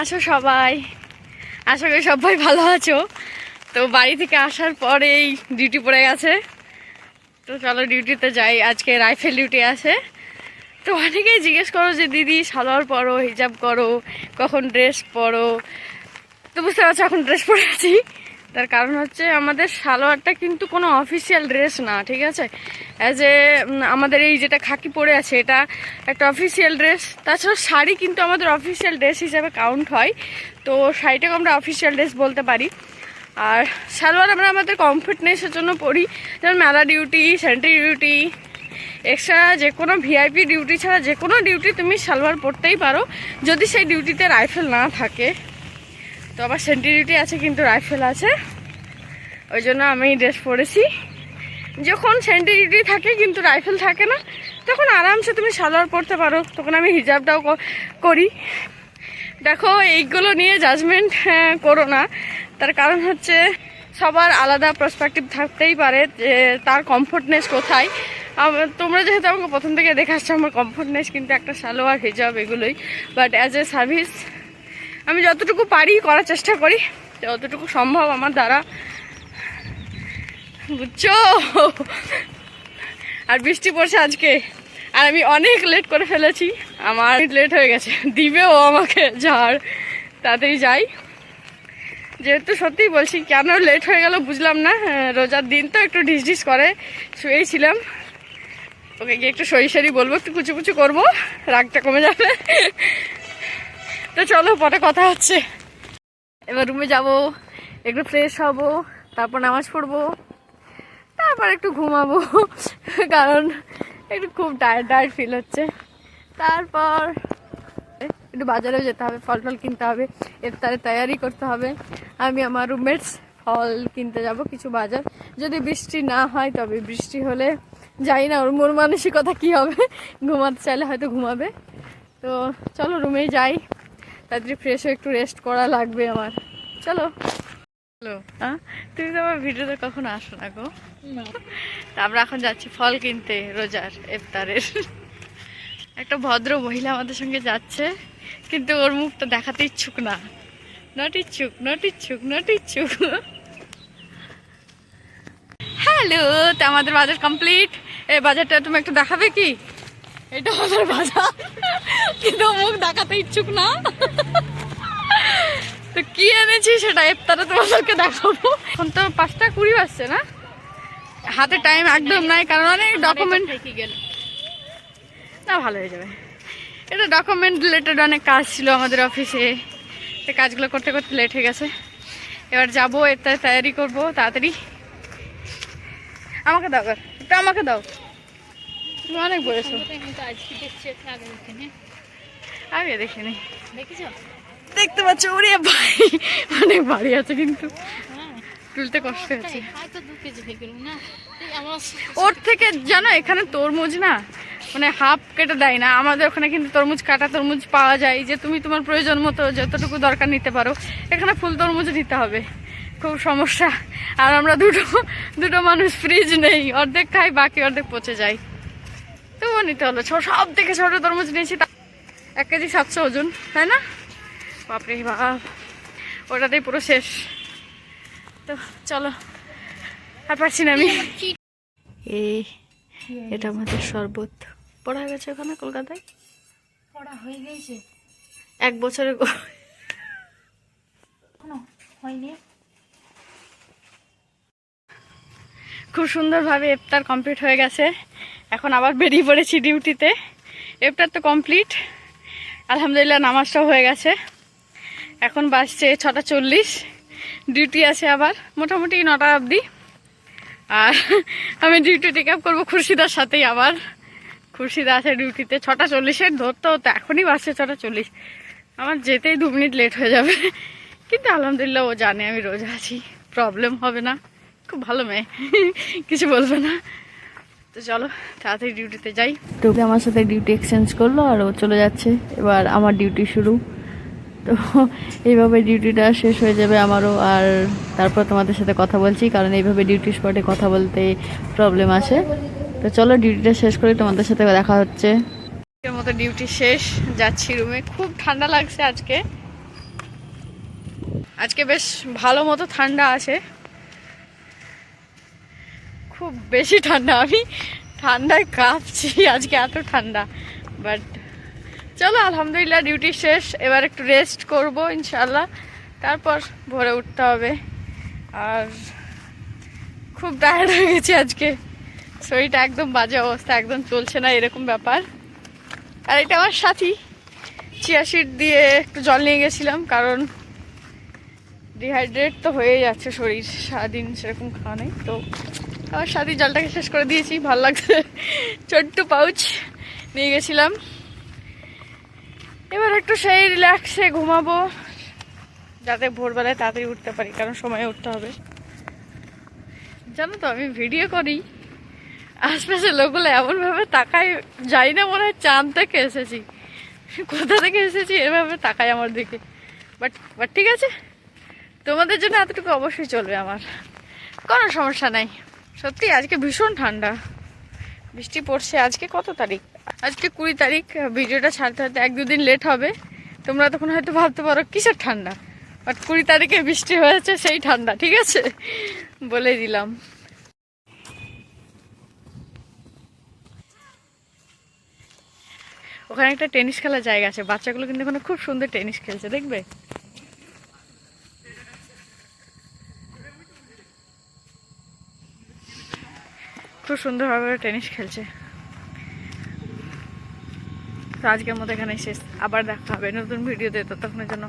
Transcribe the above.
আছো সবাই? আশা করি সবাই ভালো আছো। তো বাড়ি থেকে আসার পরেই ডিউটি পড়ে গেছে। তো চলো ডিউটিতে যাই, আজকে রাইফেল ডিউটি আছে। তো অনেকেই জিজ্ঞেস করো যে, দিদি, সালোয়ার পরো, হিজাব করো, কখন ড্রেস পরো? তো বুঝতে পারছ, এখন ড্রেস পরে আছি। তার কারণ হচ্ছে আমাদের সালোয়ারটা কিন্তু কোনো অফিসিয়াল ড্রেস না, ঠিক আছে? অ্যাজ এ আমাদের এই যেটা খাকি পরে আছে, এটা একটা অফিসিয়াল ড্রেস তাছাড়া শাড়ি কিন্তু আমাদের অফিসিয়াল ড্রেস হিসাবে কাউন্ট হয়। তো শাড়িটাকে আমরা অফিসিয়াল ড্রেস বলতে পারি। আর সালোয়ার আমরা আমাদের কমফিটনেসের জন্য পরি। যেমন মেলা ডিউটি সেন্ট্রি ডিউটি এক্সট্রা যে কোনো ভিআইপি ডিউটি ছাড়া যে কোনো ডিউটি তুমি সালোয়ার পরতেই পারো। যদি সেই ডিউটিতে রাইফেল না থাকে, তো আবার সেন্ট্রি ডিউটি আছে, কিন্তু রাইফেল আছে। ওই জন্য আমি ড্রেস পরেছি। যখন সেন্ট্রি ডিউটি থাকে কিন্তু রাইফেল থাকে না, তখন আরামসে তুমি সালোয়ার পরতে পারো। তখন আমি হিজাবটাও করি। দেখো, এইগুলো নিয়ে জাজমেন্ট করো না। তার কারণ হচ্ছে সবার আলাদা পার্সপেক্টিভ থাকতেই পারে যে তার কমফোর্টনেস কোথায়। তোমরা যেহেতু আমাকে প্রথম থেকে দেখে আসছো আমার কমফোর্টনেস কিন্তু একটা সালোয়ার, হিজাব এগুলোই। বাট অ্যাজ এ সার্ভিস আমি যতটুকু পারি করার চেষ্টা করি, যতটুকু সম্ভব আমার দ্বারা। বুঝছ? আর বৃষ্টি পড়ছে আজকে। আর আমি অনেক লেট করে ফেলেছি। আমার লেট হয়ে গেছে। দিবেও আমাকে ঝাড়। তাড়াতাড়ি যাই। যেহেতু সত্যিই বলছি, কেন লেট হয়ে গেল বুঝলাম না। রোজার দিন তো একটু ঢিস করে। শুয়েছিলাম ওকে গিয়ে একটু সরি সরি বলব, একটু কুচু কুচু করব। রাগটা কমে যাবে। তো চলো, পরে কথা হচ্ছে। এবার রুমে যাব, একটু ফ্রেশ হব, তারপর নামাজ পড়ব। তারপর একটু ঘুমাবো, কারণ একটু খুব টায়ার্ড টায়ার্ড ফিল হচ্ছে। তারপর একটু বাজারেও যেতে হবে, ফল টল কিনতে হবে ইফতারে তৈয়ারি করতে হবে। আমি আমার রুমমেটস ফল কিনতে যাব কিছু বাজার। যদি বৃষ্টি না হয়, তবে বৃষ্টি হলে যাই না, ওর মন মানসিকতা কী হবে? ঘুমাতে চাইলে হয়তো ঘুমাবে। তো চলো রুমেই যাই। তাড়াতাড়ি ফ্রেশ হয়ে একটু রেস্ট করা লাগবে আমার। চলো। হ্যাঁ তুমি তো আমার ভিডিওতে কখনো আসো না গো। তা আমরা এখন যাচ্ছি ফল কিনতে রোজার ইফতারের। একটা ভদ্র মহিলা আমাদের সঙ্গে যাচ্ছে কিন্তু ওর মুখটা দেখাতে ইচ্ছুক না। নট ইচ্ছুক নট ইচ্ছুক নট ইচ্ছুক। হ্যালো তো আমাদের বাজার কমপ্লিট এই বাজারটা তুমি একটু দেখাবে কি? এটা আমাদের বাজার। কিন্তু মুখ দেখাতে ইচ্ছুক না। এনেছি সেটা ইফতারে তোমাদেরকে দেখাবো। এখন তো পাঁচটা কুড়ি বাজছে না? হাতে টাইম একদম নাই কারণ অনেক ডকুমেন্ট না ভালো হয়ে যাবে। এটা ডকুমেন্ট রিলেটেড অনেক কাজ ছিল আমাদের অফিসে এই কাজগুলো করতে করতে লেট হয়ে গেছে। এবার যাব এটা তৈরি করব তাড়াতাড়ি। আমাকে দাও একটু আমাকে দাও। তুমি অনেক বলেছ। আগে দেখিনি। দেখতে পাচ্ছ ওরে ভাই। অনেক ভারী আছে কিন্তু। তুলতে কষ্ট হচ্ছে। ওর থেকে জানো এখানে তরমুজ না মানে হাফ কেটে দেয় না। আমাদের ওখানে কিন্তু তরমুজ কাটা তরমুজ পাওয়া যায়। যে তুমি তোমার প্রয়োজন মতো যতটুকু দরকার নিতে পারো এখানে ফুল তরমুজ নিতে হবে। খুব সমস্যা। আর আমরা দুটো দুটো মানুষ ফ্রিজ নেই। অর্ধেক খাই বাকি অর্ধেক পচে যায়। তবুও নিতে হলো। সব থেকে ছোট তরমুজ নিয়েছি এক কেজি সাতশো ওজন তাই না? বাপরে বাপ ওটাতেই পুরো শেষ। তো চলো আর পারছি না আমি। এই এটা আমাদের শরবত। পড়া হয়ে গেছে ওখানে কলকাতায়? পড়া হয়ে গেছে। এক বছরে হয়নি। খুব সুন্দরভাবে ইফতার কমপ্লিট হয়ে গেছে। এখন আবার বেরিয়ে পড়েছি ডিউটিতে। ইফতার তো কমপ্লিট। আলহামদুলিল্লাহ নামাজটাও হয়ে গেছে। এখন বাজছে ছটা চল্লিশ। ডিউটি আছে আবার, মোটামুটি নটা অবধি। আর আমি ডিউটি টেক আপ করব খুরশিদার সাথেই আবার। খুরশিদা আছে ডিউটিতে ছটা চল্লিশের ধরতে হতো এখনই বাসছে ছটা চল্লিশ। আমার যেতেই দু মিনিট লেট হয়ে যাবে। কিন্তু আলহামদুলিল্লাহ ও জানে আমি রোজ আছি প্রবলেম হবে না। খুব ভালো মেয়ে, কিছু বলবে না। তো চলো, তাড়াতাড়ি ডিউটিতে যাই। টুকে আমার সাথে ডিউটি এক্সচেঞ্জ করল আর ও চলে যাচ্ছে। এবার আমার ডিউটি শুরু। তো এইভাবে ডিউটিটা শেষ হয়ে যাবে আমারও, আর তারপর তোমাদের সাথে কথা বলছি, কারণ এইভাবে ডিউটি স্পটে কথা বলতে প্রবলেম আসে তো চলো ডিউটিটা শেষ করে তোমাদের সাথে দেখা হচ্ছে। মতো ডিউটি শেষ, যাচ্ছি রুমে। খুব ঠান্ডা লাগছে আজকে। আজকে বেশ ভালো মতো ঠান্ডা আছে। খুব বেশি ঠান্ডা আমি। ঠান্ডায় কাঁপছি, আজকে এত ঠান্ডা। বাট চলো, আলহামদুলিল্লাহ, ডিউটি শেষ। এবার একটু রেস্ট করব ইনশাল্লাহ তারপর ভোরে উঠতে হবে। আর খুব টায়ার্ড হয়ে গেছি আজকে। শরীরটা একদম বাজে অবস্থা, একদম চলছে না, এরকম ব্যাপার। আর এটা আমার সাথী। চিয়া সিড দিয়ে একটু জল নিয়ে গেছিলাম, কারণ ডিহাইড্রেট তো হয়ে যাচ্ছে শরীর। সারাদিন সেরকম খাওয়া নেই। তো আমার সাথী জলটাকে শেষ করে দিয়েছি, ভালো লাগছে। ছোট্ট পাউচ নিয়ে গেছিলাম। এবার একটু সেই রিল্যাক্সে ঘুমাবো, যাতে ভোরবেলায় তাড়াতাড়ি উঠতে পারি, কারণ সময়ে উঠতে হবে। জানো তো, আমি ভিডিও করি, আশপাশের লোকগুলো এমনভাবে তাকায় যাই না মনে হয় চাঁদ থেকে এসেছি। কোথা থেকে এসেছি, এভাবে তাকায় আমার দিকে। বাট বাট ঠিক আছে, তোমাদের জন্য এতটুকু অবশ্যই চলবে আমার। কোনো সমস্যা নাই। সত্যি, আজকে ভীষণ ঠান্ডা। বৃষ্টি পড়ছে। আজকে কত তারিখ? আজকে কুড়ি তারিখ। ভিডিওটা ছাড়তে হয়তো এক দুদিন লেট হবে। তোমরা তখন হয়তো ভাবতে পারো, কিসের ঠান্ডা? বাট কুড়ি তারিখে বৃষ্টি হয়েছে, সেই ঠান্ডা, ঠিক আছে? বলে দিলাম। ওখানে একটা টেনিস খেলার জায়গা আছে। বাচ্চাগুলো কিন্তু ওখানে খুব সুন্দর টেনিস খেলছে, দেখবে? খুব সুন্দরভাবে টেনিস খেলছে। তো আজকের মতো এখানে শেষ। আবার দেখা হবে নতুন ভিডিওতে ততক্ষণের জন্য